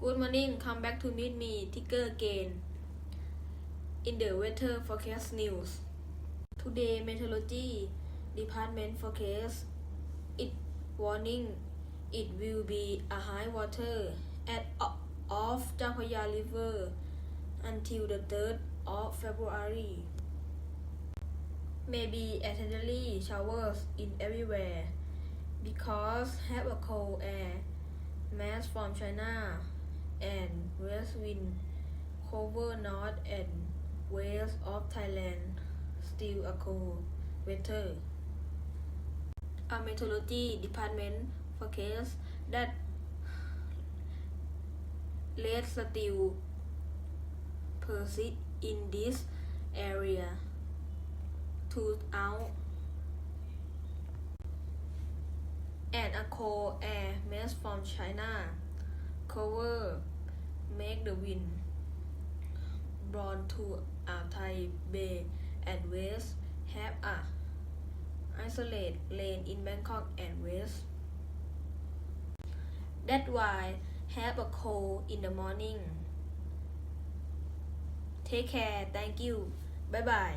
Good morning. Come back to meet me, Ticker again. In the weather forecast news. Today, meteorology department forecast it warning it will be a high water at of Chapaya River until the 3rd of February. Maybe occasionally showers in everywhere because have a cold air mass from China wind cover north and west of Thailand still a cold weather. A meteorology department forecast that let still persist in this area. Throughout and a cold air mass from China make the wind blown to uh, Altai Bay and west have a isolate lane in Bangkok and west. That's why have a cold in the morning. Take care. Thank you. Bye bye.